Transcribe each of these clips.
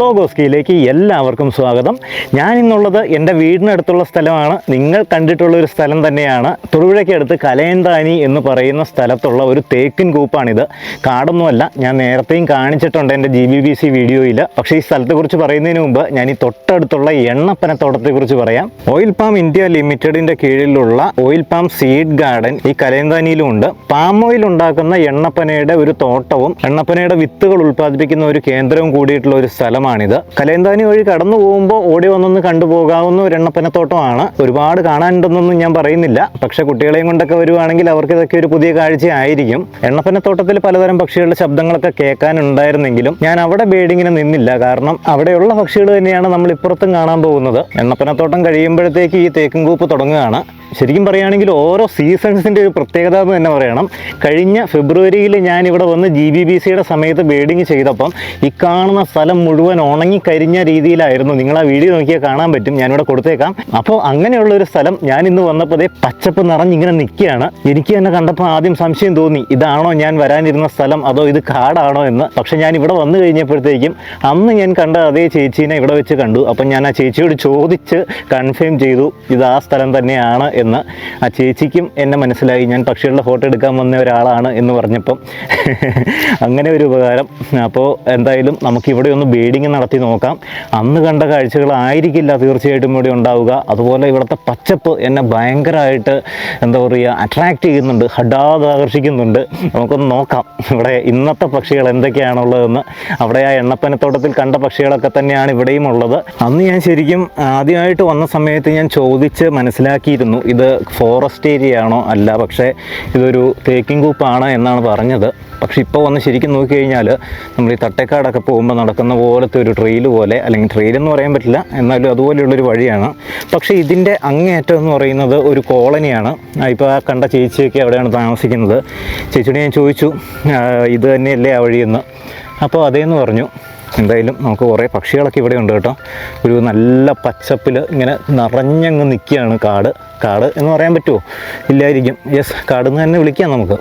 വ്ളോഗോസ്കിയിലേക്ക് എല്ലാവർക്കും സ്വാഗതം. ഞാൻ ഇന്നുള്ളത് എന്റെ വീടിനടുത്തുള്ള സ്ഥലമാണ്. നിങ്ങൾ കണ്ടിട്ടുള്ള ഒരു സ്ഥലം തന്നെയാണ്. തൊടുപുഴയ്ക്കടുത്ത് കലയന്താനി എന്ന് പറയുന്ന സ്ഥലത്തുള്ള ഒരു തേക്കിൻ കൂപ്പാണിത്. കാടൊന്നുമല്ല ഞാൻ നേരത്തെയും കാണിച്ചിട്ടുണ്ട് എന്റെ ജി ബി ബി സി വീഡിയോയിൽ. പക്ഷേ ഈ സ്ഥലത്തെക്കുറിച്ച് പറയുന്നതിന് മുമ്പ് ഞാൻ ഈ തൊട്ടടുത്തുള്ള എണ്ണപ്പനത്തോട്ടത്തെക്കുറിച്ച് പറയാം. ഓയിൽ പാം ഇന്ത്യ ലിമിറ്റഡിന്റെ കീഴിലുള്ള ഓയിൽ പാം സീഡ് ഗാർഡൻ ഈ കലയന്താനിയിലും ഉണ്ട് പാം ഓയിൽ ഉണ്ടാക്കുന്ന എണ്ണപ്പനയുടെ ഒരു തോട്ടവും എണ്ണപ്പനയുടെ വിത്തുകൾ ഉൽപ്പാദിപ്പിക്കുന്ന ഒരു കേന്ദ്രവും കൂടിയിട്ടുള്ള ഒരു സ്ഥലമാണിത് കലയന്താനി വഴി കടന്നു പോകുമ്പോൾ ഓടി വന്നൊന്ന് കണ്ടുപോകാവുന്ന ഒരു എണ്ണപ്പനത്തോട്ടമാണ്. ഒരുപാട് കാണാനുണ്ടെന്നൊന്നും ഞാൻ പറയുന്നില്ല. പക്ഷെ കുട്ടികളെയും കൊണ്ടൊക്കെ വരുവാണെങ്കിൽ അവർക്ക് ഇതൊക്കെ ഒരു പുതിയ കാഴ്ച ആയിരിക്കും എണ്ണപ്പനത്തോട്ടത്തിൽ പലതരം പക്ഷികളുടെ ശബ്ദങ്ങളൊക്കെ കേൾക്കാനുണ്ടായിരുന്നെങ്കിലും ഞാൻ അവിടെ ബേഡിങ്ങിന് നിന്നില്ല. കാരണം അവിടെയുള്ള പക്ഷികൾ തന്നെയാണ് നമ്മൾ ഇപ്പുറത്തും കാണാൻ പോകുന്നത്. എണ്ണപ്പനത്തോട്ടം കഴിയുമ്പോഴത്തേക്ക് ഈ തേക്കുംകൂപ്പ് തുടങ്ങുകയാണ്. ശരിക്കും പറയുകയാണെങ്കിൽ ഓരോ സീസൺസിന്റെ ഒരു പ്രത്യേകത എന്ന് തന്നെ പറയണം. കഴിഞ്ഞ ഫെബ്രുവരിയിൽ ഞാൻ ഇവിടെ വന്ന് ജി ബി ബി സിയുടെ സമയത്ത് ബേഡിങ് ചെയ്തപ്പം ഈ കാണുന്ന സ്ഥലം മുഴുവൻ ഉണങ്ങിക്കരിഞ്ഞ രീതിയിലായിരുന്നു. നിങ്ങൾ ആ വീഡിയോ നോക്കിയാൽ കാണാൻ പറ്റും. ഞാനിവിടെ കൊടുത്തേക്കാം. അപ്പോൾ അങ്ങനെയുള്ള ഒരു സ്ഥലം ഞാൻ ഇന്ന് വന്നപ്പോൾ പച്ചപ്പ് നിറഞ്ഞിങ്ങനെ നിൽക്കുകയാണ്. എനിക്ക് തന്നെ കണ്ടപ്പോൾ ആദ്യം സംശയം തോന്നി ഇതാണോ ഞാൻ വരാനിരുന്ന സ്ഥലം അതോ ഇത് കാടാണോ എന്ന്. പക്ഷെ ഞാൻ ഇവിടെ വന്നു കഴിഞ്ഞപ്പോഴത്തേക്കും അന്ന് ഞാൻ കണ്ട അതേ ചേച്ചീനെ ഇവിടെ വെച്ച് കണ്ടു. അപ്പം ഞാൻ ആ ചേച്ചിയോട് ചോദിച്ച് കൺഫേം ചെയ്തു ഇത് ആ സ്ഥലം തന്നെയാണ് എന്ന്. ആ ചേച്ചിക്കും എന്നെ മനസ്സിലായി ഞാൻ പക്ഷികളുടെ ഫോട്ടോ എടുക്കാൻ വന്ന ഒരാളാണ് എന്ന് പറഞ്ഞപ്പം. അങ്ങനെ ഒരു ഉപകാരം. അപ്പോൾ എന്തായാലും നമുക്ക് ഇവിടെ ഒന്ന് ബീഡിങ് നടത്തി നോക്കാം. അന്ന് കണ്ട കാഴ്ചകളായിരിക്കില്ല തീർച്ചയായിട്ടും ഇവിടെ ഉണ്ടാവുക. അതുപോലെ ഇവിടുത്തെ പച്ചപ്പ് എന്നെ ഭയങ്കരമായിട്ട് എന്താ പറയുക അട്രാക്റ്റ് ചെയ്യുന്നുണ്ട് ഹഡാത് ആകർഷിക്കുന്നുണ്ട്. നമുക്കൊന്ന് നോക്കാം. ഇവിടെ ഇന്നത്തെ പക്ഷികൾ എന്തൊക്കെയാണുള്ളതെന്ന്. അവിടെ ആ എണ്ണപ്പനത്തോട്ടത്തിൽ കണ്ട പക്ഷികളൊക്കെ തന്നെയാണ് ഇവിടെയും ഉള്ളത്. അന്ന് ഞാൻ ശരിക്കും ആദ്യമായിട്ട് വന്ന സമയത്ത് ഞാൻ ചോദിച്ച് മനസ്സിലാക്കിയിരുന്നു ഇത് ഫോറസ്റ്റ് ഏരിയ ആണോ അല്ല പക്ഷേ ഇതൊരു തേക്കിംഗ് കൂപ്പാണ് എന്നാണ് പറഞ്ഞത്. പക്ഷെ ഇപ്പോൾ വന്ന് ശരിക്കും നോക്കിക്കഴിഞ്ഞാൽ നമ്മൾ ഈ തട്ടേക്കാടൊക്കെ പോകുമ്പോൾ നടക്കുന്ന പോലത്തെ ഒരു ട്രെയിൽ പോലെ അല്ലെങ്കിൽ ട്രെയിൽ എന്ന് പറയാൻ പറ്റില്ല എന്നാലും അതുപോലെയുള്ളൊരു വഴിയാണ്. പക്ഷേ ഇതിന്റെ അങ്ങേയറ്റം എന്ന് പറയുന്നത് ഒരു കോളനിയാണ്. ഇപ്പോൾ ആ കണ്ട ചേച്ചിയൊക്കെ അവിടെയാണ് താമസിക്കുന്നത്. ചേച്ചിയോട് ഞാൻ ചോദിച്ചു "ആ, ഇത് തന്നെയല്ലേ ആ വഴിയെന്ന് അപ്പോൾ അതേന്ന് പറഞ്ഞു എന്തായാലും നമുക്ക് കുറേ പക്ഷികളൊക്കെ ഇവിടെ ഉണ്ട് കേട്ടോ. ഒരു നല്ല പച്ചപ്പിൽ ഇങ്ങനെ നിറഞ്ഞങ്ങ് നിൽക്കുകയാണ് കാട്. കാട് എന്ന് പറയാൻ പറ്റുമോ? ഇല്ലായിരിക്കും. യെസ് കാട് എന്ന് തന്നെ വിളിക്കാം നമുക്ക്.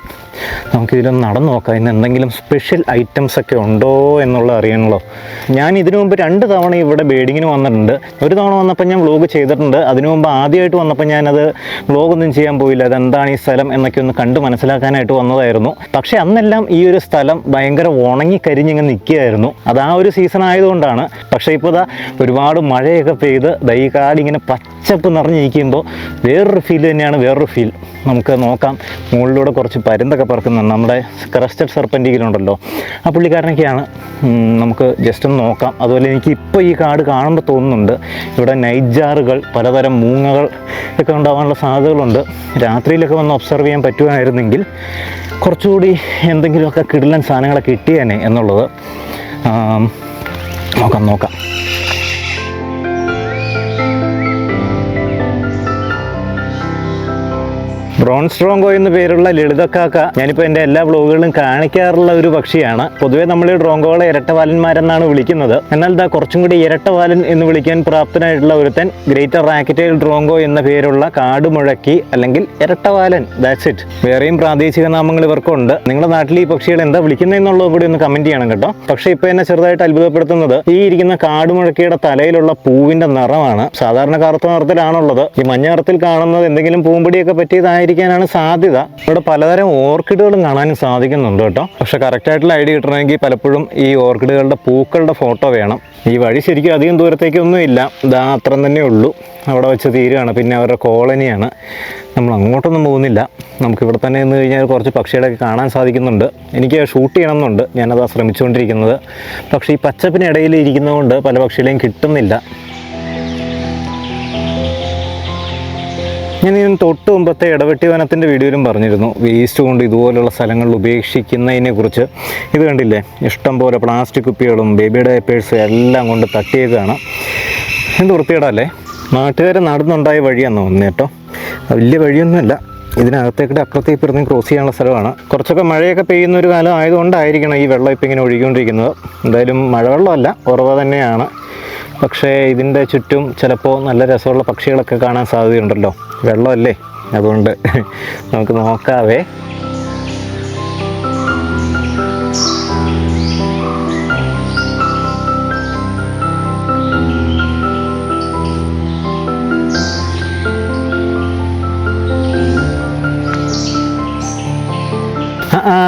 നമുക്കിതിലൊന്ന് നടന്നു നോക്കാം. ഇന്ന് എന്തെങ്കിലും സ്പെഷ്യൽ ഐറ്റംസ് ഒക്കെ ഉണ്ടോ എന്നുള്ളത് അറിയണല്ലോ ഞാൻ ഇതിനു മുമ്പ് രണ്ട് തവണ ഇവിടെ ബേഡിങ്ങിന് വന്നിട്ടുണ്ട്. ഒരു തവണ വന്നപ്പോൾ ഞാൻ വ്ലോഗ് ചെയ്തിട്ടുണ്ട്. അതിനു മുമ്പ് ആദ്യമായിട്ട് വന്നപ്പോൾ ഞാനത് വ്ലോഗൊന്നും ചെയ്യാൻ പോയില്ല. അതെന്താണ് ഈ സ്ഥലം എന്നൊക്കെ ഒന്ന് കണ്ട് മനസ്സിലാക്കാനായിട്ട് വന്നതായിരുന്നു. പക്ഷേ അന്നെല്ലാം ഈ ഒരു സ്ഥലം ഭയങ്കര ഉണങ്ങി കരിഞ്ഞിങ്ങ് നിൽക്കുകയായിരുന്നു. അത് ആ ഒരു സീസൺ ആയതുകൊണ്ടാണ്. പക്ഷേ ഇപ്പോൾ ഇതാ ഒരുപാട് മഴയൊക്കെ പെയ്ത് ദാ ഈ കാടിങ്ങനെ പച്ചപ്പ് നിറഞ്ഞിരിക്കുമ്പോൾ വേറൊരു ഫീൽ തന്നെയാണ് വേറൊരു ഫീൽ നമുക്ക് നോക്കാം. മുകളിലൂടെ കുറച്ച് പരുന്തൊക്കെ പറക്കുന്നുണ്ട് നമ്മുടെ ക്രസ്റ്റഡ് സർപ്പന്റിക്കലുണ്ടല്ലോ ആ പുള്ളിക്കാരനൊക്കെയാണ്. നമുക്ക് ജസ്റ്റ് ഒന്ന് നോക്കാം. അതുപോലെ എനിക്ക് ഇപ്പോൾ ഈ കാട് കാണുമ്പോൾ തോന്നുന്നുണ്ട്. ഇവിടെ നൈജാറുകൾ പലതരം മൂങ്ങകൾ ഒക്കെ ഉണ്ടാകാനുള്ള സാധ്യതകളുണ്ട്. രാത്രിയിലൊക്കെ വന്ന് ഒബ്സർവ് ചെയ്യാൻ പറ്റുമായിരുന്നെങ്കിൽ കുറച്ചുകൂടി എന്തെങ്കിലുമൊക്കെ കിടിലൻ സാധനങ്ങളൊക്കെ കിട്ടിയേനെ എന്നുള്ളത്. നോക്കാം നോക്കാം. ബ്രോൺ സ്ട്രോങ്കോ എന്ന് പേരുള്ള ലളിതക്കാക്ക ഞാനിപ്പോൾ എന്റെ എല്ലാ വ്ളോഗുകളിലും കാണിക്കാറുള്ള ഒരു പക്ഷിയാണ്. പൊതുവേ നമ്മൾ ഈ ഡ്രോങ്കോകളെ ഇരട്ടവാലന്മാരെന്നാണ് വിളിക്കുന്നത്. എന്നാൽ ഇതാ കുറച്ചും കൂടി ഇരട്ടവാലൻ എന്ന് വിളിക്കാൻ പ്രാപ്തനായിട്ടുള്ള ഒരുത്തൻ ഗ്രേറ്റർ റാക്കറ്റൈൽ ഡ്രോങ്കോ എന്ന പേരുള്ള കാട് മുഴക്കി അല്ലെങ്കിൽ ഇരട്ടവാലൻ. ദാറ്റ്സ് ഇറ്റ് വേറെയും പ്രാദേശിക നാമങ്ങൾ ഇവർക്കുണ്ട്. നിങ്ങളുടെ നാട്ടിൽ ഈ പക്ഷികൾ എന്താ വിളിക്കുന്നതെന്നുള്ളത് കൂടി ഒന്ന് കമന്റ് ചെയ്യണം കേട്ടോ. പക്ഷേ ഇപ്പോൾ എന്നെ ചെറുതായിട്ട് അത്ഭുതപ്പെടുത്തുന്നത് ഈ ഇരിക്കുന്ന കാട് മുഴക്കിയുടെ തലയിലുള്ള പൂവിന്റെ നിറമാണ്. സാധാരണ കറുത്ത നിറത്തിലാണുള്ളത് ഈ മഞ്ഞ നിറത്തിൽ കാണുന്നത് എന്തെങ്കിലും പൂമ്പൊടിയൊക്കെ പറ്റിയതായിരിക്കാനാണ് സാധ്യത. ഇവിടെ പലതരം ഓർക്കിഡുകളും കാണാനും സാധിക്കുന്നുണ്ട് കേട്ടോ. പക്ഷെ കറക്റ്റായിട്ടുള്ള ഐഡിയ കിട്ടണമെങ്കിൽ പലപ്പോഴും ഈ ഓർക്കിഡുകളുടെ പൂക്കളുടെ ഫോട്ടോ വേണം. ഈ വഴി ശരിക്കും അധികം ദൂരത്തേക്കൊന്നും ഇല്ല. ഇതാ അത്രയും തന്നെ ഉള്ളൂ. അവിടെ വെച്ച് തീരുകയാണ്. പിന്നെ അവരുടെ കോളനിയാണ്. നമ്മൾ അങ്ങോട്ടൊന്നും പോകുന്നില്ല. നമുക്ക് ഇവിടെ തന്നെ നിന്ന് കഴിഞ്ഞാൽ കുറച്ച് പക്ഷികളൊക്കെ കാണാൻ സാധിക്കുന്നുണ്ട്. എനിക്ക് ഷൂട്ട് ചെയ്യണമെന്നുണ്ട്. ഞാനത് ശ്രമിച്ചുകൊണ്ടിരിക്കുന്നത്. പക്ഷേ ഈ പച്ചപ്പിനിടയിൽ ഇരിക്കുന്നതുകൊണ്ട് പല പക്ഷികളെയും കിട്ടുന്നില്ല. ഞാൻ ഇതിന് തൊട്ട് മുമ്പത്തെ ഇടവെട്ടി വനത്തിന്റെ വീഡിയോയിലും പറഞ്ഞിരുന്നു. വേസ്റ്റ് കൊണ്ട് ഇതുപോലുള്ള സ്ഥലങ്ങളിൽ ഉപേക്ഷിക്കുന്നതിനെ കുറിച്ച്. ഇത് കണ്ടില്ലേ? ഇഷ്ടം പോലെ പ്ലാസ്റ്റിക് കുപ്പികളും ബേബി ഡയപ്പേഴ്സും എല്ലാം കൊണ്ട് തട്ടിയേക്കാണ് എന്ത് വൃത്തിയിടല്ലേ നാട്ടുകാർ നടന്നുണ്ടായ വഴിയാണെന്ന് തോന്നുന്നു കേട്ടോ. വലിയ വഴിയൊന്നുമല്ല. ഇതിനകത്തേക്കിട്ട് അപ്പുറത്തേക്ക് ഇപ്പുറത്തേക്കും ക്രോസ് ചെയ്യാനുള്ള സ്ഥലമാണ്. കുറച്ചൊക്കെ മഴയൊക്കെ പെയ്യുന്ന ഒരു കാലം ആയതുകൊണ്ടായിരിക്കണം ഈ വെള്ളം ഇപ്പം ഇങ്ങനെ ഒഴുകിക്കൊണ്ടിരിക്കുന്നത്. എന്തായാലും മഴവെള്ളമല്ല ഉറവ തന്നെയാണ്. പക്ഷേ ഇതിന്റെ ചുറ്റും ചിലപ്പോൾ നല്ല രസമുള്ള പക്ഷികളൊക്കെ കാണാൻ സാധ്യതയുണ്ടല്ലോ. വെള്ളമല്ലേ? അതുകൊണ്ട് നമുക്ക് നോക്കാവേ.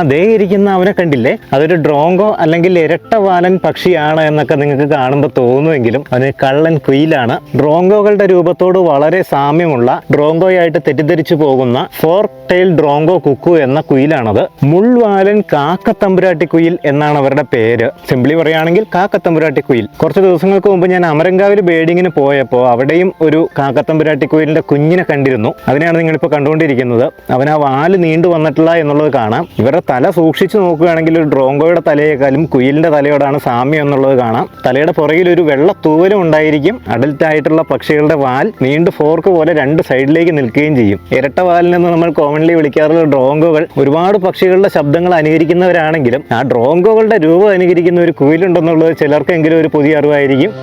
ദേ ഇരിക്കുന്ന അവനെ കണ്ടില്ലേ? അതൊരു ഡ്രോങ്കോ അല്ലെങ്കിൽ ഇരട്ടവാലൻ പക്ഷിയാണ് എന്നൊക്കെ നിങ്ങൾക്ക് കാണുമ്പോൾ തോന്നുമെങ്കിലും അവന് കള്ളൻ കുയിലാണ്. ഡ്രോങ്കോകളുടെ രൂപത്തോട് വളരെ സാമ്യമുള്ള ഡ്രോങ്കോയായിട്ട് തെറ്റിദ്ധരിച്ചു പോകുന്ന ഫോർ ടെയിൽ ഡ്രോങ്കോ കുക്കു എന്ന കുയിലാണത്. മുൾവാലൻ കാക്കത്തമ്പുരാട്ടി കുയിൽ എന്നാണ് അവരുടെ പേര്. സിംപ്ലി പറയുകയാണെങ്കിൽ കാക്കത്തമ്പുരാട്ടി കുയിൽ. കുറച്ച് ദിവസങ്ങൾക്ക് മുമ്പ് ഞാൻ അമരങ്കാവിൽ ബേഡിങ്ങിന് പോയപ്പോൾ അവിടെയും ഒരു കാക്കത്തമ്പുരാട്ടി കുയിലിന്റെ കുഞ്ഞിനെ കണ്ടിരുന്നു. അതിനെയാണ് നിങ്ങളിപ്പോൾ കണ്ടുകൊണ്ടിരിക്കുന്നത്. അവൻ ആ വാൽ നീണ്ടു വന്നിട്ടില്ല എന്നുള്ളത് കാണാം. ഇവരുടെ തല സൂക്ഷിച്ചു നോക്കുകയാണെങ്കിൽ ഡ്രോങ്കോയുടെ തലയേക്കാളും കുയിലിന്റെ തലയോടാണ് സാമ്യം എന്നുള്ളത് കാണാം. തലയുടെ പുറകിൽ ഒരു വെള്ള തൂവലും ഉണ്ടായിരിക്കും. അഡൽറ്റ് ആയിട്ടുള്ള പക്ഷികളുടെ വാൽ നീണ്ട് ഫോർക്ക് പോലെ രണ്ട് സൈഡിലേക്ക് നിൽക്കുകയും ചെയ്യും. ഇരട്ട വാലിനെന്ന് നമ്മൾ കോമൺലി വിളിക്കാറുള്ള ഡ്രോങ്കോകൾ ഒരുപാട് പക്ഷികളുടെ ശബ്ദങ്ങൾ അനുകരിക്കുന്നവരാണെങ്കിലും ആ ഡ്രോങ്കോകളുടെ രൂപം അനുകരിക്കുന്ന ഒരു കുയിലുണ്ടെന്നുള്ളത് ചിലർക്കെങ്കിലും ഒരു പുതിയ അറിവായിരിക്കും.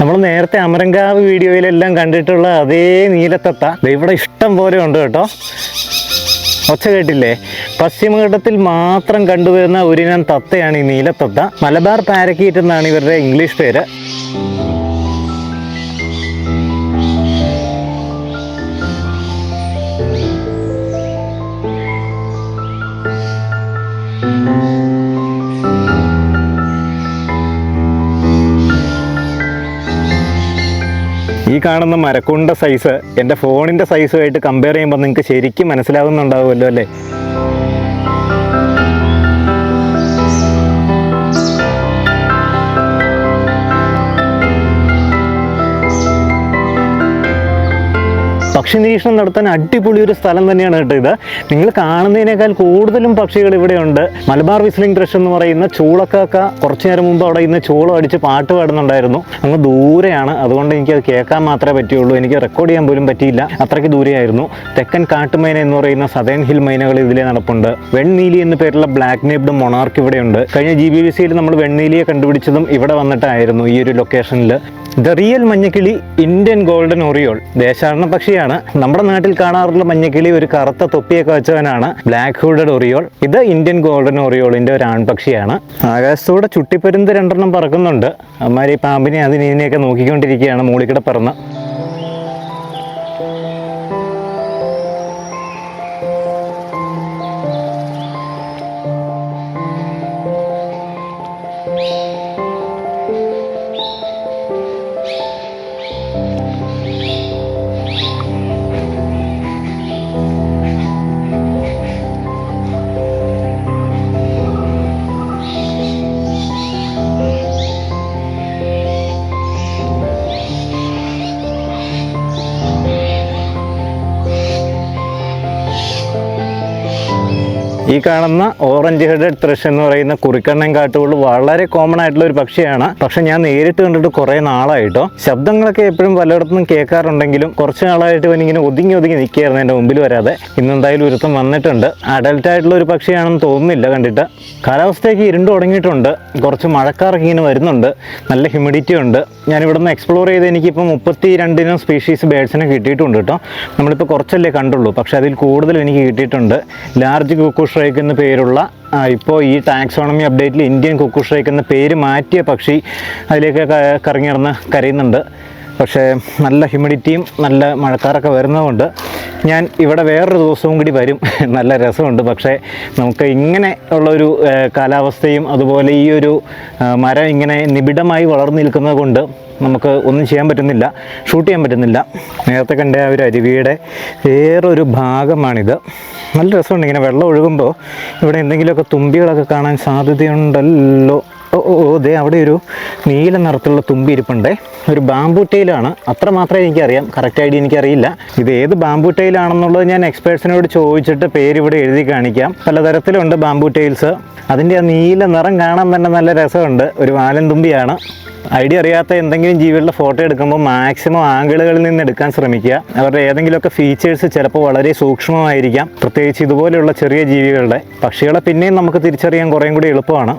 നമ്മൾ നേരത്തെ അമരങ്കാവ് വീഡിയോയിലെല്ലാം കണ്ടിട്ടുള്ള അതേ നീലത്തത്ത. ഇവിടെ ഇഷ്ടം പോലെ ഉണ്ട് കേട്ടോ. ഒച്ച കേട്ടില്ലേ? പശ്ചിമഘട്ടത്തിൽ മാത്രം കണ്ടുവരുന്ന ഒരിനം തത്തയാണ് ഈ നീലത്തത്ത. മലബാർ പാരക്കീറ്റ് എന്നാണ് ഇവരുടെ ഇംഗ്ലീഷ് പേര്. കാണുന്ന മരക്കുണ്ട സൈസ് എന്റെ ഫോണിന്റെ സൈസുമായിട്ട് കമ്പയർ ചെയ്യുമ്പോൾ നിങ്ങൾക്ക് ശരിക്കും മനസ്സിലാവുന്നുണ്ടാവുമല്ലോ അല്ലേ? പക്ഷി നിരീക്ഷണം നടത്താൻ അടിപൊളി ഒരു സ്ഥലം തന്നെയാണ് കേട്ടോ ഇത്. നിങ്ങൾ കാണുന്നതിനേക്കാൾ കൂടുതലും പക്ഷികൾ ഇവിടെയുണ്ട്. മലബാർ വിസ്ലിംഗ് ഡ്രഷ് എന്ന് പറയുന്ന ചൂളക്കാക്ക കുറച്ചു നേരം മുമ്പ് അവിടെ ഇന്ന് ചൂളം അടിച്ച് പാട്ട് പാടുന്നുണ്ടായിരുന്നു. അങ്ങ് ദൂരെയാണ്. അതുകൊണ്ട് എനിക്ക് അത് കേൾക്കാൻ മാത്രമേ പറ്റിയുള്ളൂ. എനിക്ക് റെക്കോർഡ് ചെയ്യാൻ പോലും പറ്റിയില്ല. അത്രയ്ക്ക് ദൂരെയായിരുന്നു. തെക്കൻ കാട്ടുമൈന എന്ന് പറയുന്ന സദേൺ ഹിൽ മൈനകൾ ഇതിലെ നടപ്പുണ്ട്. വെണ്ണീലി എന്ന പേരുള്ള ബ്ലാക്ക് നേബ്ഡ് മൊണാർക്ക് ഇവിടെയുണ്ട്. കഴിഞ്ഞ ജി ബി വി സിയിൽ നമ്മൾ വെണ്ണീലിയെ കണ്ടുപിടിച്ചതും ഇവിടെ വന്നിട്ടായിരുന്നു ഈ ഒരു ലൊക്കേഷനിൽ ദ റിയൽ മഞ്ഞക്കിളി ഇന്ത്യൻ ഗോൾഡൻ ഒറിയോൾ ദേശാടന പക്ഷിയാണ്. നമ്മുടെ നാട്ടിൽ കാണാറുള്ള മഞ്ഞക്കിളി ഒരു കറുത്ത തൊപ്പിയൊക്കെ വെച്ചവനാണ് ബ്ലാക്ക് ഹൂഡഡ് ഒറിയോൾ ഇത് ഇന്ത്യൻ ഗോൾഡൻ ഒറിയോളിന്റെ ഒരു ആൺപക്ഷിയാണ് ആകാശത്തൂടെ ചുട്ടിപ്പരുന്ത് രണ്ടെണ്ണം പറക്കുന്നുണ്ട്. അമ്മാരി പാമ്പിനെ അതിനെ നോക്കിക്കൊണ്ടിരിക്കുകയാണ്. മൂളിക്കിടെ പറന്ന്. ഈ കാണുന്ന ഓറഞ്ച് ഹെഡഡ് ത്രഷ് എന്ന് പറയുന്ന കുറിക്കണ്ണൻ കാട്ടുകൊണ്ട് വളരെ കോമൺ ആയിട്ടുള്ള ഒരു പക്ഷിയാണ്. പക്ഷെ ഞാൻ നേരിട്ട് കണ്ടിട്ട് കുറേ നാളായിട്ടോ ശബ്ദങ്ങളൊക്കെ എപ്പോഴും പലയിടത്തും കേൾക്കാറുണ്ടെങ്കിലും കുറച്ച് നാളായിട്ട് ഇവനിങ്ങനെ ഒതുങ്ങി ഒതുങ്ങി നിൽക്കുകയായിരുന്നു എന്റെ മുമ്പിൽ വരാതെ. ഇന്നെന്തായാലും ഒരുത്തം വന്നിട്ടുണ്ട്. അഡൽട്ട് ആയിട്ടുള്ള ഒരു പക്ഷിയാണെന്ന് തോന്നുന്നില്ല കണ്ടിട്ട്. കാലാവസ്ഥയ്ക്ക് ഇരുണ്ട് തുടങ്ങിയിട്ടുണ്ട്. കുറച്ച് മഴക്കാറൊക്കെ ഇങ്ങനെ വരുന്നുണ്ട്. നല്ല ഹ്യൂമിഡിറ്റി ഉണ്ട്. ഞാൻ ഇവിടെ നിന്ന് എക്സ്പ്ലോർ ചെയ്ത് എനിക്കിപ്പോൾ മുപ്പത്തി രണ്ടിനം സ്പീഷീസ് ബേഡ്സിനെ കിട്ടിയിട്ടുണ്ട് കേട്ടോ നമ്മളിപ്പോൾ കുറച്ചല്ലേ കണ്ടുള്ളൂ. പക്ഷേ അതിൽ കൂടുതൽ എനിക്ക് കിട്ടിയിട്ടുണ്ട്. ലാർജ് കുക്കു ഷ്രൈക്ക് എന്ന പേരുള്ള ഇപ്പോൾ ഈ ടാക്സോണമി അപ്ഡേറ്റിൽ ഇന്ത്യൻ കുക്കു ഷ്രൈക്ക് എന്ന പേര് മാറ്റിയ പക്ഷി അതിലേക്ക് കറങ്ങി നടന്ന് കരയുന്നുണ്ട്. പക്ഷേ നല്ല ഹ്യൂമിഡിറ്റിയും നല്ല മഴക്കാരൊക്കെ വരുന്നതുകൊണ്ട് ഞാൻ ഇവിടെ വേറൊരു ദിവസവും കൂടി വരും. നല്ല രസമുണ്ട്. പക്ഷേ നമുക്ക് ഇങ്ങനെ ഉള്ളൊരു കാലാവസ്ഥയും അതുപോലെ ഈ ഒരു മരം ഇങ്ങനെ നിബിഡമായി വളർന്നു നിൽക്കുന്നത് കൊണ്ട് നമുക്ക് ഒന്നും ചെയ്യാൻ പറ്റുന്നില്ല ഷൂട്ട് ചെയ്യാൻ പറ്റുന്നില്ല. നേരത്തെ കണ്ട ആ ഒരു അരുവിയുടെ വേറൊരു ഭാഗമാണിത്. നല്ല രസമുണ്ട്. ഇങ്ങനെ വെള്ളം ഒഴുകുമ്പോൾ ഇവിടെ എന്തെങ്കിലുമൊക്കെ തുമ്പികളൊക്കെ കാണാൻ സാധ്യതയുണ്ടല്ലോ. ഓ ഓ ദേ അവിടെ ഒരു നീല നിറത്തിലുള്ള തുമ്പി ഇരിപ്പുണ്ടേ. ഒരു ബാംബു ടൈലാണ് അത്ര മാത്രമേ എനിക്കറിയാം. കറക്റ്റ് ഐഡിയ എനിക്കറിയില്ല. ഇത് ഏത് ബാംബു ടൈലാണെന്നുള്ളത് ഞാൻ എക്സ്പേർട്സിനോട് ചോദിച്ചിട്ട് പേര് ഇവിടെ എഴുതി കാണിക്കാം. പലതരത്തിലുണ്ട് ബാംബു ടൈൽസ് അതിന്റെ ആ നീല നിറം കാണാൻ തന്നെ നല്ല രസമുണ്ട്. ഒരു വാലൻ തുമ്പിയാണ്. ഐഡിയ അറിയാത്ത എന്തെങ്കിലും ജീവികളുടെ ഫോട്ടോ എടുക്കുമ്പോൾ മാക്സിമം ആംഗിളുകളിൽ നിന്ന് എടുക്കാൻ ശ്രമിക്കുക. അവരുടെ ഏതെങ്കിലുമൊക്കെ ഫീച്ചേഴ്സ് ചിലപ്പോൾ വളരെ സൂക്ഷ്മമായിരിക്കാം. പ്രത്യേകിച്ച് ഇതുപോലെയുള്ള ചെറിയ ജീവികളുടെ. പക്ഷികളെ പിന്നെയും നമുക്ക് തിരിച്ചറിയാൻ കുറേയും കൂടി എളുപ്പമാണ്.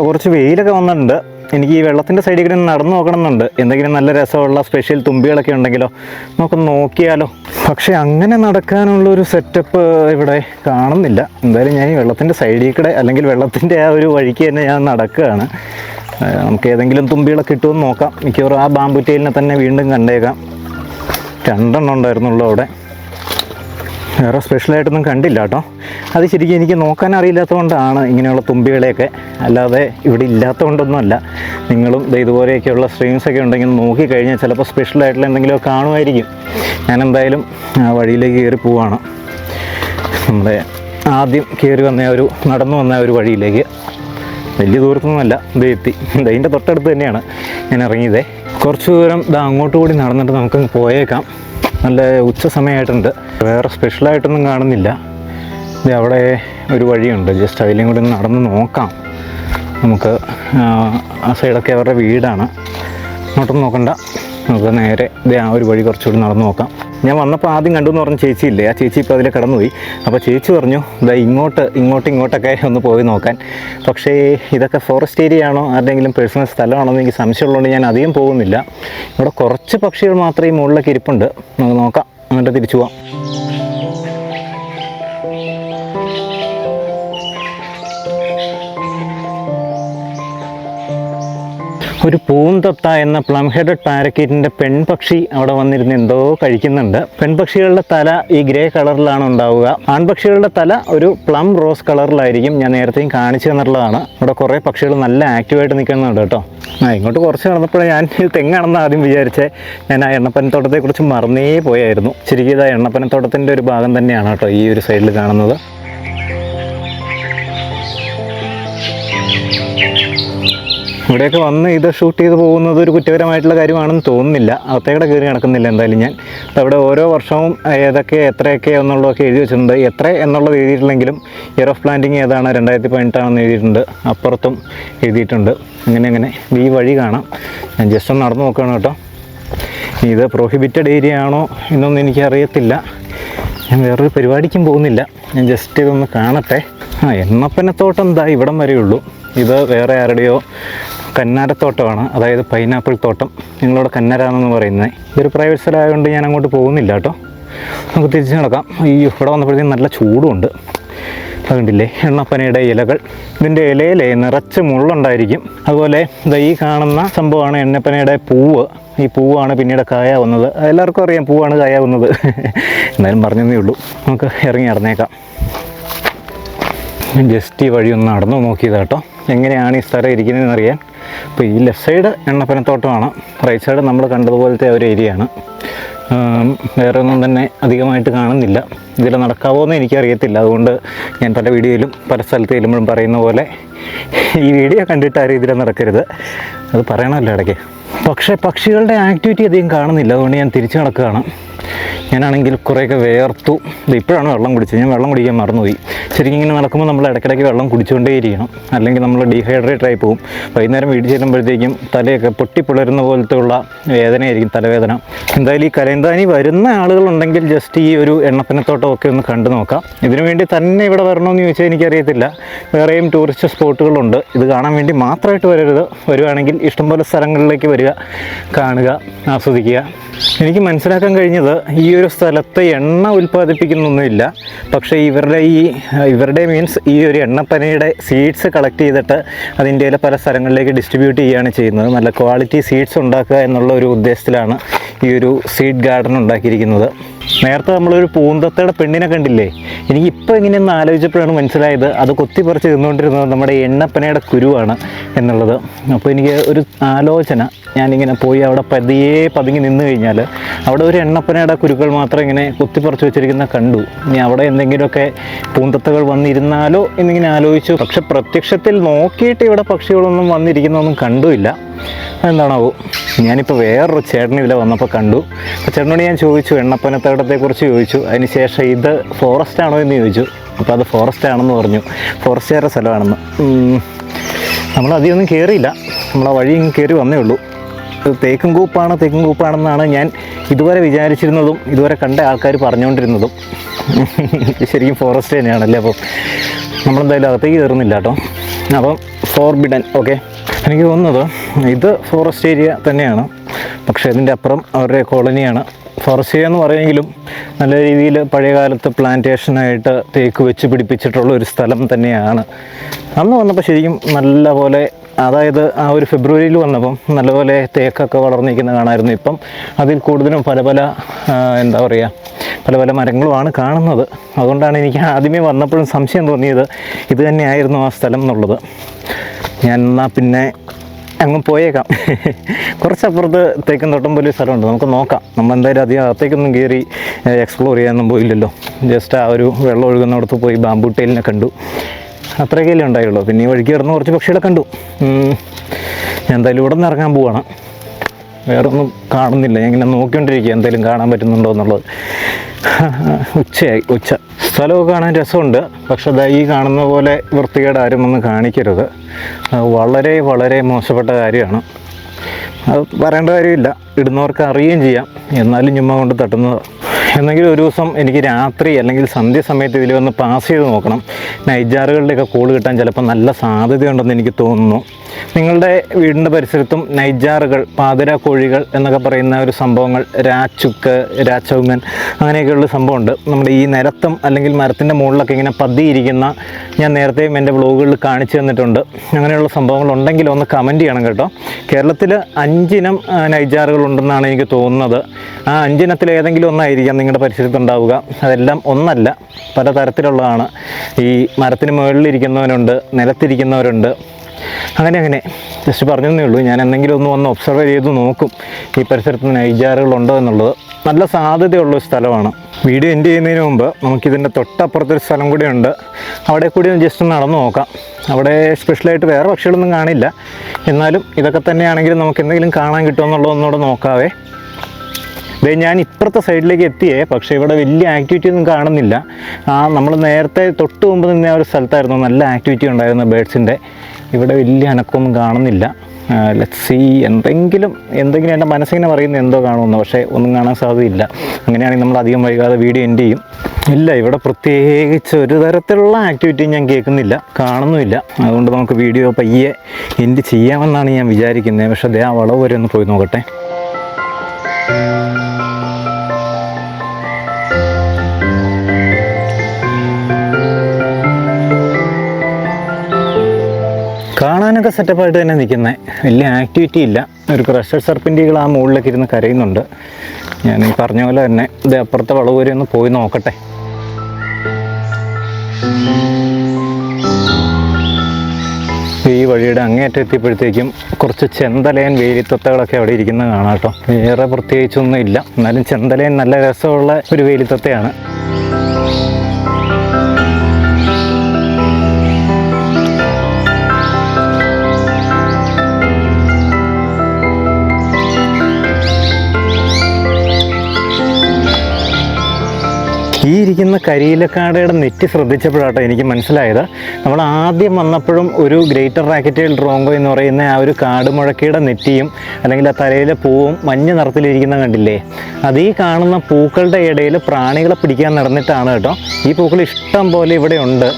ഇപ്പോൾ കുറച്ച് വെയിലൊക്കെ വന്നിട്ടുണ്ട്. എനിക്ക് ഈ വെള്ളത്തിന്റെ സൈഡിൽ കൂടി നടന്നു നോക്കണമെന്നുണ്ട്. എന്തെങ്കിലും നല്ല രസമുള്ള സ്പെഷ്യൽ തുമ്പികളൊക്കെ ഉണ്ടെങ്കിലോ നമുക്കൊന്ന് നോക്കിയാലോ. പക്ഷേ അങ്ങനെ നടക്കാനുള്ള ഒരു സെറ്റപ്പ് ഇവിടെ കാണുന്നില്ല. എന്തായാലും ഞാൻ ഈ വെള്ളത്തിന്റെ സൈഡിൽ കൂടെ അല്ലെങ്കിൽ വെള്ളത്തിന്റെ ആ ഒരു വഴിക്ക് തന്നെ ഞാൻ നടക്കുകയാണ്. നമുക്ക് ഏതെങ്കിലും തുമ്പികളൊക്കെ കിട്ടുമെന്ന് നോക്കാം. മിക്കവാറും ആ ബാമ്പുറ്റയിലിനെ തന്നെ വീണ്ടും കണ്ടേക്കാം. രണ്ടെണ്ണം ഉണ്ടായിരുന്നുള്ളൂ അവിടെ. വേറെ സ്പെഷ്യലായിട്ടൊന്നും കണ്ടില്ല കേട്ടോ. അത് ശരിക്കും എനിക്ക് നോക്കാൻ അറിയില്ലാത്തതുകൊണ്ടാണ് ഇങ്ങനെയുള്ള തുമ്പികളെയൊക്കെ. അല്ലാതെ ഇവിടെ ഇല്ലാത്തതുകൊണ്ടൊന്നുമല്ല. നിങ്ങളും ഇതുപോലെയൊക്കെയുള്ള സ്ട്രീംസ് ഒക്കെ ഉണ്ടെങ്കിൽ നോക്കി കഴിഞ്ഞാൽ ചിലപ്പോൾ സ്പെഷ്യലായിട്ടുള്ള എന്തെങ്കിലുമൊക്കെ കാണുമായിരിക്കും. ഞാൻ എന്തായാലും ആ വഴിയിലേക്ക് കയറി പോവാണ്. നമ്മുടെ ആദ്യം കയറി വന്ന ഒരു നടന്നു വന്ന ഒരു വഴിയിലേക്ക്. വലിയ ദൂരത്തൊന്നുമല്ല. ഇത് എത്തി. ഇതിന്റെ തൊട്ടടുത്ത് തന്നെയാണ് ഞാൻ ഇറങ്ങിയത്. കുറച്ച് ദൂരം ഇത് അങ്ങോട്ട് കൂടി നടന്നിട്ട് നമുക്ക് പോയേക്കാം. നല്ല ഉച്ച സമയമായിട്ടുണ്ട്. വേറെ സ്പെഷ്യലായിട്ടൊന്നും കാണുന്നില്ല. ഇത് അവിടെ ഒരു വഴിയുണ്ട്. ജസ്റ്റ് അതിലും കൂടി നടന്ന് നോക്കാം. നമുക്ക് ആ സൈഡൊക്കെ അവരുടെ വീടാണ്. അങ്ങോട്ടൊന്നും നോക്കണ്ട. നമുക്ക് നേരെ ഇത് ആ ഒരു വഴി കുറച്ചുകൂടി നടന്ന് നോക്കാം. ഞാൻ വന്നപ്പോൾ ആദ്യം കണ്ടു എന്ന് പറഞ്ഞ ചേച്ചിയില്ലേ? ആ ചേച്ചി ഇപ്പോൾ അതിൽ കടന്നുപോയി. അപ്പോൾ ചേച്ചി പറഞ്ഞു ഇതാ ഇങ്ങോട്ട് ഇങ്ങോട്ട് ഇങ്ങോട്ടൊക്കെ ഒന്ന് പോയി നോക്കാൻ. പക്ഷേ ഇതൊക്കെ ഫോറസ്റ്റ് ഏരിയ ആണോ ആരുടെങ്കിലും പേഴ്സണൽ സ്ഥലമാണോ എന്ന് എനിക്ക് സംശയമുള്ളതുകൊണ്ട് ഞാൻ അധികം പോകുന്നില്ല. ഇവിടെ കുറച്ച് പക്ഷികൾ മാത്രമേ മുകളിലൊക്കെ ഇരിപ്പുണ്ട്. നമുക്ക് നോക്കാം. എന്നിട്ട് തിരിച്ചു പോവാം. ഒരു പൂന്തത്ത എന്ന പ്ലം ഹെഡഡ് പാരക്കീറ്റിന്റെ പെൺപക്ഷി അവിടെ വന്നിരുന്ന് എന്തോ കഴിക്കുന്നുണ്ട്. പെൺപക്ഷികളുടെ തല ഈ ഗ്രേ കളറിലാണ് ഉണ്ടാവുക. ആൺപക്ഷികളുടെ തല ഒരു പ്ലം റോസ് കളറിലായിരിക്കും ഞാൻ നേരത്തെയും കാണിച്ചു തന്നിട്ടുള്ളതാണ്. ഇവിടെ കുറേ പക്ഷികൾ നല്ല ആക്റ്റീവായിട്ട് നിൽക്കുന്നുണ്ട് കേട്ടോ. ആ ഇങ്ങോട്ട് കുറച്ച് നടന്നപ്പോൾ ഞാൻ തെങ്ങാണെന്ന് ആദ്യം വിചാരിച്ചേ ഞാൻ ആ എണ്ണപ്പനത്തോട്ടത്തെക്കുറിച്ച് മറന്നേ പോയായിരുന്നു. ശരിക്കും ഇത് ആ എണ്ണപ്പനത്തോട്ടത്തിന്റെ ഒരു ഭാഗം തന്നെയാണ് കേട്ടോ ഈ ഒരു സൈഡിൽ കാണുന്നത്. ഇവിടെയൊക്കെ വന്ന് ഇത് ഷൂട്ട് ചെയ്ത് പോകുന്നത് ഒരു കുറ്റകരമായിട്ടുള്ള കാര്യമാണെന്ന് തോന്നുന്നില്ല. അകത്തേക്കടെ കയറി നടക്കുന്നില്ല എന്തായാലും ഞാൻ. അവിടെ ഓരോ വർഷവും ഏതൊക്കെ എത്രയൊക്കെ എന്നുള്ളതൊക്കെ എഴുതി വെച്ചിട്ടുണ്ട്. എത്ര എന്നുള്ളത് എഴുതിയിട്ടില്ലെങ്കിലും ഇയർ ഓഫ് പ്ലാന്റിങ് ഏതാണ് രണ്ടായിരത്തി പതിനെട്ടാണെന്ന് എഴുതിയിട്ടുണ്ട്. അപ്പുറത്തും എഴുതിയിട്ടുണ്ട്. അങ്ങനെ അങ്ങനെ. ഈ വഴി കാണാം. ഞാൻ ജസ്റ്റ് ഒന്ന് നടന്നു നോക്കുകയാണ് കേട്ടോ. ഇത് പ്രോഹിബിറ്റഡ് ഏരിയ ആണോ എന്നൊന്നും എനിക്കറിയത്തില്ല. ഞാൻ വേറൊരു പരിപാടിക്കും പോകുന്നില്ല. ഞാൻ ജസ്റ്റ് ഇതൊന്ന് കാണട്ടെ. ആ എണ്ണപ്പനത്തോട്ടം എന്താ ഇവിടം വരെയുള്ളൂ. ഇത് വേറെ ആരുടെയോ കന്നാരത്തോട്ടമാണ് അതായത് പൈനാപ്പിൾ തോട്ടം. നിങ്ങളോട് കന്നരാണെന്ന് പറയുന്നത് ഇതൊരു പ്രൈവറ്റ് സ്ഥലമായതുകൊണ്ട് ഞാൻ അങ്ങോട്ട് പോകുന്നില്ല കേട്ടോ. നമുക്ക് തിരിച്ചു നടക്കാം. ഈ ഇവിടെ വന്നപ്പോഴത്തേക്കും നല്ല ചൂടുമുണ്ട് അതുകൊണ്ടില്ലേ എണ്ണപ്പനയുടെ ഇലകൾ. ഇതിന്റെ ഇലയിലെ നിറച്ച് മുള്ളുണ്ടായിരിക്കും. അതുപോലെ ഈ കാണുന്ന സംഭവമാണ് എണ്ണപ്പനയുടെ പൂവ്. ഈ പൂവാണ് പിന്നീട് കായാവുന്നത്. എല്ലാവർക്കും അറിയാം പൂവാണ് കായാവുന്നത്. എന്നാലും പറഞ്ഞതേ ഉള്ളൂ. നമുക്ക് ഇറങ്ങി നടന്നേക്കാം. ജസ്റ്റ് ഈ വഴി ഒന്ന് നടന്നു നോക്കിയതാട്ടോ എങ്ങനെയാണ് ഈ സ്ഥലം ഇരിക്കുന്നതെന്ന് അറിയാൻ. അപ്പോൾ ഈ ലെഫ്റ്റ് സൈഡ് എണ്ണപ്പനത്തോട്ടമാണ്. റൈറ്റ് സൈഡ് നമ്മൾ കണ്ടതുപോലത്തെ ഒരു ഏരിയ ആണ്. വേറെ ഒന്നും തന്നെ അധികമായിട്ട് കാണുന്നില്ല. ഇതിൽ നടക്കാവോ എന്ന് എനിക്കറിയത്തില്ല. അതുകൊണ്ട് ഞാൻ പല വീഡിയോയിലും പല സ്ഥലത്ത് ചെല്ലുമ്പോഴും പറയുന്ന പോലെ ഈ വീഡിയോ കണ്ടിട്ട് ആരും ഇതിലെ നടക്കരുത്. അത് പറയണമല്ലോ ഇടയ്ക്ക്. പക്ഷേ പക്ഷികളുടെ ആക്ടിവിറ്റി അധികം കാണുന്നില്ല. അതുകൊണ്ട് ഞാൻ തിരിച്ചു നടക്കുകയാണ്. ഞാനാണെങ്കിൽ കുറേയൊക്കെ വേർത്തു. ഇപ്പോഴാണ് വെള്ളം കുടിച്ചത്. ഞാൻ വെള്ളം കുടിക്കാൻ മറന്നുപോയി. ശരിക്കും ഇങ്ങനെ നടക്കുമ്പോൾ നമ്മൾ ഇടയ്ക്കിടയ്ക്ക് വെള്ളം കുടിച്ചുകൊണ്ടേയിരിക്കണം. അല്ലെങ്കിൽ നമ്മൾ ഡീഹൈഡ്രേറ്റ് ആയി പോകും. വൈകുന്നേരം വീട്ടിൽ ചെല്ലുമ്പോഴത്തേക്കും തലയൊക്കെ പൊട്ടിപ്പിളരുന്ന പോലത്തെ ഉള്ള വേദനയായിരിക്കും തലവേദന. എന്തായാലും ഈ കലന്താനി വരുന്ന ആളുകളുണ്ടെങ്കിൽ ജസ്റ്റ് ഈ ഒരു എണ്ണപ്പനത്തോട്ടമൊക്കെ ഒന്ന് കണ്ടു നോക്കാം. ഇതിനു വേണ്ടി തന്നെ ഇവിടെ വരണമെന്ന് ചോദിച്ചാൽ എനിക്കറിയത്തില്ല. വേറെയും ടൂറിസ്റ്റ് സ്പോട്ടുകളുണ്ട്. ഇത് കാണാൻ വേണ്ടി മാത്രമായിട്ട് വരരുത്. വരുവാണെങ്കിൽ ഇഷ്ടംപോലെ സ്ഥലങ്ങളിലേക്ക് വരിക കാണുക ആസ്വദിക്കുക. എനിക്ക് മനസ്സിലാക്കാൻ കഴിഞ്ഞത് ഈ ഒരു സ്ഥലത്ത് എണ്ണ ഉൽപ്പാദിപ്പിക്കുന്നൊന്നുമില്ല. പക്ഷേ ഇവരുടെ ഈ ഇവരുടെ മീൻസ് ഈ ഒരു എണ്ണപ്പനയുടെ സീഡ്സ് കളക്ട് ചെയ്തിട്ട് അത് ഇന്ത്യയിലെ പല സ്ഥലങ്ങളിലേക്ക് ഡിസ്ട്രിബ്യൂട്ട് ചെയ്യുകയാണ് ചെയ്യുന്നത്. നല്ല ക്വാളിറ്റി സീഡ്സ് ഉണ്ടാക്കുക എന്നുള്ള ഒരു ഉദ്ദേശത്തിലാണ് ഈ ഒരു സീഡ് ഗാർഡൻ ഉണ്ടാക്കിയിരിക്കുന്നത്. നേരത്തെ നമ്മളൊരു പൂന്തത്തയുടെ പെണ്ണിനെ കണ്ടില്ലേ? എനിക്ക് ഇപ്പോൾ ഇങ്ങനെയൊന്ന് ആലോചിച്ചപ്പോഴാണ് മനസ്സിലായത് അത് കൊത്തിപ്പറിച്ച് തിന്നുകൊണ്ടിരുന്നത് നമ്മുടെ എണ്ണപ്പനയുടെ കുരുവാണ് എന്നുള്ളത്. അപ്പോൾ എനിക്ക് ഒരു ആലോചന ഞാനിങ്ങനെ പോയി അവിടെ പതിയെ പതുങ്ങി നിന്ന് കഴിഞ്ഞാൽ അവിടെ ഒരു എണ്ണപ്പനയുടെ കുരുക്കൾ മാത്രം ഇങ്ങനെ കുത്തിപ്പറിച്ച് വെച്ചിരിക്കുന്ന കണ്ടു. ഇനി അവിടെ എന്തെങ്കിലുമൊക്കെ പൂന്തത്തകൾ വന്നിരുന്നാലോ എന്നിങ്ങനെ ആലോചിച്ചു. പക്ഷെ പ്രത്യക്ഷത്തിൽ നോക്കിയിട്ട് ഇവിടെ പക്ഷികളൊന്നും വന്നിരിക്കുന്നൊന്നും കണ്ടുമില്ല. എന്താണാവോ ഞാനിപ്പോൾ വേറൊരു ചേട്ടൻ ഇതിൽ വന്നപ്പോൾ കണ്ടു. അപ്പോൾ ചേട്ടനോട് ഞാൻ ചോദിച്ചു എണ്ണപ്പനത്തോട്ടത്തെക്കുറിച്ച് ചോദിച്ചു. അതിന് ശേഷം ഇത് ഫോറസ്റ്റ് ആണോ എന്ന് ചോദിച്ചു. അപ്പോൾ അത് ഫോറസ്റ്റ് ആണെന്ന് പറഞ്ഞു. ഫോറസ്റ്റുകാരുടെ സ്ഥലമാണെന്ന്. നമ്മൾ അധികമൊന്നും കയറിയില്ല നമ്മൾ ആ വഴി ഇങ്ങ് കയറി വന്നേ ഉള്ളൂ. തേക്കും കൂപ്പാണ് തേക്കും കൂപ്പാണെന്നാണ് ഞാൻ ഇതുവരെ വിചാരിച്ചിരുന്നതും ഇതുവരെ കണ്ട ആൾക്കാർ പറഞ്ഞുകൊണ്ടിരുന്നതും ശരിക്കും ഫോറസ്റ്റ് തന്നെയാണല്ലേ? അപ്പം നമ്മളെന്തായാലും അകത്തേക്ക് കയറുന്നില്ല കേട്ടോ. അപ്പം ഫോർബിഡൻ ഓക്കെ എനിക്ക് തോന്നുന്നത് ഇത് ഫോറസ്റ്റ് ഏരിയ തന്നെയാണ്. പക്ഷേ ഇതിന്റെ അപ്പുറം അവരുടെ കോളനിയാണ് ഫോറസ്റ്റ് ഏരിയ എന്ന് പറയുമെങ്കിലും നല്ല രീതിയിൽ പഴയ കാലത്ത് പ്ലാന്റേഷനായിട്ട് തേക്ക് വെച്ച് പിടിപ്പിച്ചിട്ടുള്ള ഒരു സ്ഥലം തന്നെയാണ്. അന്ന് വന്നപ്പോൾ ശരിക്കും നല്ല പോലെ അതായത് ആ ഒരു ഫെബ്രുവരിയിൽ വന്നപ്പം നല്ലപോലെ തേക്കൊക്കെ വളർന്നിരിക്കുന്ന കാണായിരുന്നു. ഇപ്പം അതിൽ കൂടുതലും പല പല എന്താ പറയുക പല പല മരങ്ങളുമാണ് കാണുന്നത്. അതുകൊണ്ടാണ് എനിക്ക് ആദ്യമേ വന്നപ്പോഴും സംശയം തോന്നിയത് ഇത് തന്നെയായിരുന്നു ആ സ്ഥലം എന്നുള്ളത്. ഞാൻ എന്നാൽ പിന്നെ അങ്ങ് പോയേക്കാം. കുറച്ചപ്പുറത്ത് തേക്കും തോട്ടം പോലെ ഒരു സ്ഥലമുണ്ട്. നമുക്ക് നോക്കാം. നമ്മൾ എന്തായാലും അധികം അകത്തേക്കൊന്നും കയറി എക്സ്പ്ലോർ ചെയ്യാനൊന്നും പോയില്ലല്ലോ. ജസ്റ്റ് ആ ഒരു വെള്ളം ഒഴുകുന്നിടത്ത് പോയി ബാമ്പു ടൈലിനെ കണ്ടു. അത്രയൊക്കെയല്ലേ ഉണ്ടായുള്ളൂ. പിന്നെ ഈ വഴിക്ക് കിടന്ന് കുറച്ച് പക്ഷികളെ കണ്ടു. എന്തായാലും ഇവിടെ നിന്ന് ഇറങ്ങാൻ പോവാണ്. വേറെ ഒന്നും കാണുന്നില്ല. ഞാൻ ഇങ്ങനെ നോക്കിക്കൊണ്ടിരിക്കുക എന്തെങ്കിലും കാണാൻ പറ്റുന്നുണ്ടോ എന്നുള്ളത്. ഉച്ചയായി. ഉച്ച. സ്ഥലമൊക്കെ കാണാൻ രസമുണ്ട്. പക്ഷെ ദാ ഈ കാണുന്ന പോലെ വൃത്തികേട് ആരും ഒന്ന് കാണിക്കരുത്. വളരെ വളരെ മോശപ്പെട്ട കാര്യമാണ്. അത് പറയേണ്ട കാര്യമില്ല. ഇടുന്നവർക്ക് അറിയുകയും ചെയ്യാം. എന്നാലും ചുമ്മാ കൊണ്ട് തട്ടുന്നത്. എന്നെങ്കിലും ഒരു ദിവസം എനിക്ക് രാത്രി അല്ലെങ്കിൽ സന്ധ്യ സമയത്ത് ഇതിൽ വന്ന് പാസ് ചെയ്ത് നോക്കണം. നൈജാറുകളുടെയൊക്കെ കോൾ കിട്ടാൻ ചിലപ്പോൾ നല്ല സാധ്യതയുണ്ടെന്ന് എനിക്ക് തോന്നുന്നു. നിങ്ങളുടെ വീടിന്റെ പരിസരത്തും നൈജാറുകൾ പാതിര കോഴികൾ എന്നൊക്കെ പറയുന്ന ഒരു സംഭവങ്ങൾ രാച്ചുക്ക് രാച്ചൗങ്ങൻ അങ്ങനെയൊക്കെയുള്ള സംഭവമുണ്ട്. നമ്മുടെ ഈ നിരത്തും അല്ലെങ്കിൽ മരത്തിന്റെ മുകളിലൊക്കെ ഇങ്ങനെ പതിയിരിക്കുന്ന ഞാൻ നേരത്തെയും എന്റെ വ്ളോഗുകളിൽ കാണിച്ചു തന്നിട്ടുണ്ട്. അങ്ങനെയുള്ള സംഭവങ്ങൾ ഉണ്ടെങ്കിൽ ഒന്ന് കമന്റ് ചെയ്യണം കേട്ടോ. കേരളത്തിൽ അഞ്ചിനം നൈജാറുകൾ ഉണ്ടെന്നാണ് എനിക്ക് തോന്നുന്നത്. ആ അഞ്ചിനത്തിൽ ഏതെങ്കിലും ഒന്നായിരിക്കാം നിങ്ങളുടെ പരിസരത്തുണ്ടാവുക. അതെല്ലാം ഒന്നല്ല പല തരത്തിലുള്ളതാണ് ഈ മരത്തിന് മുകളിലിരിക്കുന്നവരുണ്ട് നിലത്തിരിക്കുന്നവരുണ്ട്. അങ്ങനെ അങ്ങനെ. ജസ്റ്റ് പറഞ്ഞതേ ഉള്ളൂ. ഞാൻ എന്തെങ്കിലും ഒന്ന് വന്ന് ഒബ്സർവ് ചെയ്ത് നോക്കും ഈ പരിസരത്ത് നൈജാറുകളുണ്ടോ എന്നുള്ളത്. നല്ല സാധ്യതയുള്ള ഒരു സ്ഥലമാണ്. വീഡിയോ എൻഡ് ചെയ്യുന്നതിന് മുമ്പ് നമുക്കിതിന്റെ തൊട്ടപ്പുറത്തൊരു സ്ഥലം കൂടിയുണ്ട്. അവിടെ കൂടി ഒന്ന് ജസ്റ്റ് നടന്നു നോക്കാം. അവിടെ സ്പെഷ്യലായിട്ട് വേറെ പക്ഷികളൊന്നും കാണില്ല. എന്നാലും ഇതൊക്കെ തന്നെയാണെങ്കിലും നമുക്ക് എന്തെങ്കിലും കാണാൻ കിട്ടുമോ എന്നുള്ളതൊന്നുകൂടെ നോക്കാവേ. ദേ ഞാൻ ഇപ്പുറത്തെ സൈഡിലേക്ക് എത്തിയേ പക്ഷേ ഇവിടെ വലിയ ആക്ടിവിറ്റി ഒന്നും കാണുന്നില്ല. ആ നമ്മൾ നേരത്തെ തൊട്ട് മുമ്പ് നിന്ന ഒരു സ്ഥലത്തായിരുന്നു നല്ല ആക്ടിവിറ്റി ഉണ്ടായിരുന്ന ബേഡ്സിന്റെ ഇവിടെ വലിയ അനക്കമൊന്നും കാണുന്നില്ല. ലെറ്റ് സി എന്തെങ്കിലും എന്തെങ്കിലും എന്റെ മനസ്സിങ്ങനെ പറയുന്ന എന്തോ കാണുമെന്ന് പക്ഷേ ഒന്നും കാണാൻ സാധ്യതയില്ല. അങ്ങനെയാണെങ്കിൽ നമ്മൾ അധികം വൈകാതെ വീഡിയോ എൻഡ് ചെയ്യും. ഇല്ല ഇവിടെ പ്രത്യേകിച്ച് ഒരു തരത്തിലുള്ള ആക്ടിവിറ്റി ഞാൻ കേൾക്കുന്നില്ല കാണുന്നുമില്ല. അതുകൊണ്ട് നമുക്ക് വീഡിയോ പയ്യെ എൻഡ് ചെയ്യാമെന്നാണ് ഞാൻ വിചാരിക്കുന്നത്. പക്ഷേ അതേ ആ വളവ് വരെ ഒന്ന് പോയി നോക്കട്ടെ. കാണാനൊക്കെ സെറ്റപ്പായിട്ട് തന്നെ നിൽക്കുന്നത് വലിയ ആക്ടിവിറ്റി ഇല്ല. ഒരു ക്രഷർ സർപ്പിന്റെകൾ ആ മുകളിലേക്ക് ഇരുന്ന് കരയുന്നുണ്ട്. ഞാൻ ഈ പറഞ്ഞ പോലെ തന്നെ ഇത് അപ്പുറത്തെ വളവ് വരെ ഒന്ന് പോയി നോക്കട്ടെ. ഈ വഴിയുടെ അങ്ങേയറ്റം എത്തിയപ്പോഴത്തേക്കും കുറച്ച് ചെന്തലയൻ വേലിത്തത്തകളൊക്കെ അവിടെ ഇരിക്കുന്നത് കാണാം കേട്ടോ. വേറെ പ്രത്യേകിച്ചൊന്നും ഇല്ല. എന്നാലും ചെന്തലയൻ നല്ല രസമുള്ള ഒരു വേലിത്തത്തയാണ്. ഈ ഇരിക്കുന്ന കരിയിലക്കാടയുടെ നെറ്റ് ശ്രദ്ധിച്ചപ്പോഴാട്ടോ എനിക്ക് മനസ്സിലായത്. നമ്മൾ ആദ്യം വന്നപ്പോഴും ഒരു ഗ്രേറ്റർ റാക്കറ്റേൽ ഡ്രോങ്കോ എന്ന് പറയുന്ന ആ ഒരു കാട് കാടുമുഴക്കയുടെ നെറ്റിയും അല്ലെങ്കിൽ ആ തലയിലെ പൂവും മഞ്ഞ നിറത്തിലിരിക്കുന്ന കണ്ടില്ലേ? അത് ഈ കാണുന്ന പൂക്കളുടെ ഇടയിൽ പ്രാണികളെ പിടിക്കാൻ നടന്നിട്ടാണ് കേട്ടോ. ഈ പൂക്കൾ ഇഷ്ടം പോലെ ഇവിടെ ഉണ്ട്.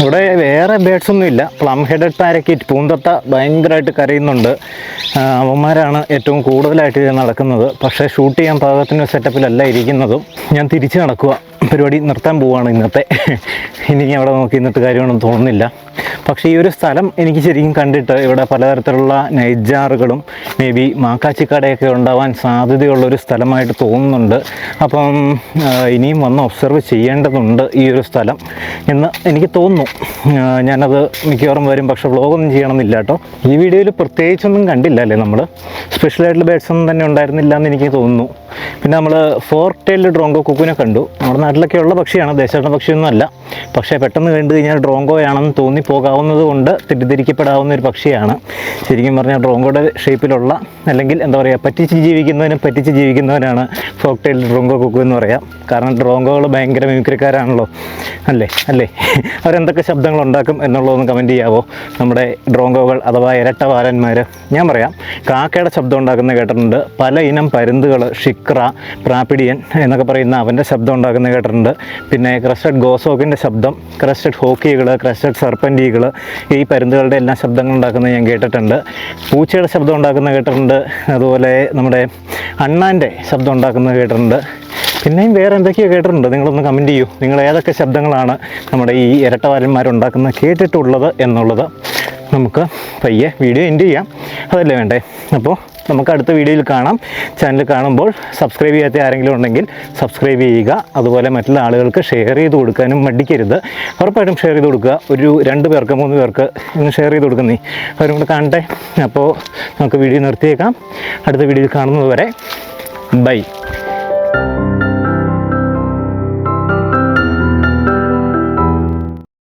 ഇവിടെ വേറെ ബേഡ്സ് ഒന്നും ഇല്ല. പ്ലം ഹെഡഡ് പാരക്കീറ്റ് പൂന്തത്ത ഭയങ്കരമായിട്ട് കരയുന്നുണ്ട്. അവന്മാരാണ് ഏറ്റവും കൂടുതലായിട്ട് ഇത് നടക്കുന്നത്. പക്ഷേ ഷൂട്ട് ചെയ്യാൻ പാകത്തിന് സെറ്റപ്പിലല്ല ഇരിക്കുന്നതും. ഞാൻ തിരിച്ച് നടക്കുക പരിപാടി നിർത്താൻ പോവുകയാണ് ഇന്നത്തെ. ഇനി അവിടെ നോക്കി നിന്നിട്ട് കാര്യമാണെന്ന് തോന്നുന്നില്ല. പക്ഷേ ഈ ഒരു സ്ഥലം എനിക്ക് ശരിക്കും കണ്ടിട്ട് ഇവിടെ പലതരത്തിലുള്ള നൈജാറുകളും മേ ബി മാക്കാച്ചിക്കടയൊക്കെ ഉണ്ടാവാൻ സാധ്യതയുള്ള ഒരു സ്ഥലമായിട്ട് തോന്നുന്നുണ്ട്. അപ്പം ഇനിയും വന്ന് ഒബ്സർവ് ചെയ്യേണ്ടതുണ്ട് ഈ ഒരു സ്ഥലം എന്ന് എനിക്ക് തോന്നുന്നു. ഞാനത് മിക്കവാറും വരും പക്ഷേ വ്ളോഗൊന്നും ചെയ്യണമെന്നില്ല കേട്ടോ. ഈ വീഡിയോയിൽ പ്രത്യേകിച്ചൊന്നും കണ്ടില്ല അല്ലേ നമ്മൾ സ്പെഷ്യലായിട്ടുള്ള ബേഡ്സ് ഒന്നും തന്നെ ഉണ്ടായിരുന്നില്ല എന്ന് എനിക്ക് തോന്നുന്നു. പിന്നെ നമ്മൾ ഫോർ ടെയിൽ ഡ്രോങ്കോ കുക്കുനെ കണ്ടു. നമ്മുടെ നാട്ടിലൊക്കെ ഉള്ള പക്ഷിയാണ്. ദേശാടന പക്ഷിയൊന്നും അല്ല പക്ഷേ പെട്ടെന്ന് കണ്ടു കഴിഞ്ഞാൽ ഡ്രോങ്കോയാണെന്ന് തോന്നിപ്പോകാവുന്നത് കൊണ്ട് തെറ്റിദ്ധരിക്കപ്പെടാവുന്ന ഒരു പക്ഷിയാണ്. ശരിക്കും പറഞ്ഞാൽ ഡ്രോങ്കോയുടെ ഷേപ്പിലുള്ള അല്ലെങ്കിൽ എന്താ പറയുക പറ്റിച്ച് ജീവിക്കുന്നവനും പറ്റിച്ച് ജീവിക്കുന്നവനാണ് ഫോക്ക് ടൈൽ ഡ്രോങ്കോ കുക്കു എന്ന് പറയാം. കാരണം ഡ്രോങ്കോകൾ ഭയങ്കര മിമിക്രിക്കാരാണല്ലോ. അല്ലേ? അല്ലേ? അവരെന്തൊക്കെ ശബ്ദങ്ങൾ ഉണ്ടാക്കും എന്നുള്ളതൊന്ന് കമന്റ് ചെയ്യാവോ? നമ്മുടെ ഡ്രോങ്കോകൾ അഥവാ ഇരട്ടവാലന്മാർ ഞാൻ പറയാം കാക്കയുടെ ശബ്ദം ഉണ്ടാക്കുന്ന കേട്ടിട്ടുണ്ട്. പല ഇനം പരുന്തുകൾ ഷിക്ര പ്രാപിഡിയൻ എന്നൊക്കെ പറയുന്ന അവന്റെ ശബ്ദം ഉണ്ടാക്കുന്ന കേട്ടിട്ടുണ്ട്. പിന്നെ ക്രസ്റ്റഡ് ഗോസോക്കിന്റെ ശബ്ദം ക്രസ്റ്റഡ് ഹോക്കികൾ ക്രസ്റ്റഡ് സർപ്പന്റീകൾ ഈ പരുന്തുകളുടെ എല്ലാ ശബ്ദങ്ങൾ ഉണ്ടാക്കുന്നത് ഞാൻ കേട്ടിട്ടുണ്ട്. പൂച്ചയുടെ ശബ്ദം ഉണ്ടാക്കുന്നത് കേട്ടിട്ടുണ്ട്. അതുപോലെ നമ്മുടെ അണ്ണാന്റെ ശബ്ദം ഉണ്ടാക്കുന്നത് കേട്ടിട്ടുണ്ട്. പിന്നെയും വേറെ എന്തൊക്കെയോ കേട്ടിട്ടുണ്ട്. നിങ്ങളൊന്ന് കമന്റ് ചെയ്യൂ. നിങ്ങൾ ഏതൊക്കെ ശബ്ദങ്ങളാണ് നമ്മുടെ ഈ ഇരട്ടവാരന്മാരുണ്ടാക്കുന്നത് കേട്ടിട്ടുള്ളത് എന്നുള്ളത്. നമുക്ക് പയ്യെ വീഡിയോ എൻഡ് ചെയ്യാം. അതല്ലേ വേണ്ടേ? അപ്പോൾ നമുക്ക് അടുത്ത വീഡിയോയിൽ കാണാം. ചാനൽ കാണുമ്പോൾ സബ്സ്ക്രൈബ് ചെയ്യാത്ത ആരെങ്കിലും ഉണ്ടെങ്കിൽ സബ്സ്ക്രൈബ് ചെയ്യുക. അതുപോലെ മറ്റുള്ള ആളുകൾക്ക് ഷെയർ ചെയ്ത് കൊടുക്കാനും മടിക്കരുത്. ഉറപ്പായിട്ടും ഷെയർ ചെയ്ത് കൊടുക്കുക. ഒരു രണ്ട് പേർക്ക് മൂന്ന് പേർക്ക് ഇന്ന് ഷെയർ ചെയ്ത് കൊടുക്കുന്നേ. അവരും കൂടെ കാണട്ടെ. അപ്പോൾ നമുക്ക് വീഡിയോ നിർത്തിയേക്കാം. അടുത്ത വീഡിയോയിൽ കാണുന്നത് വരെ ബൈ.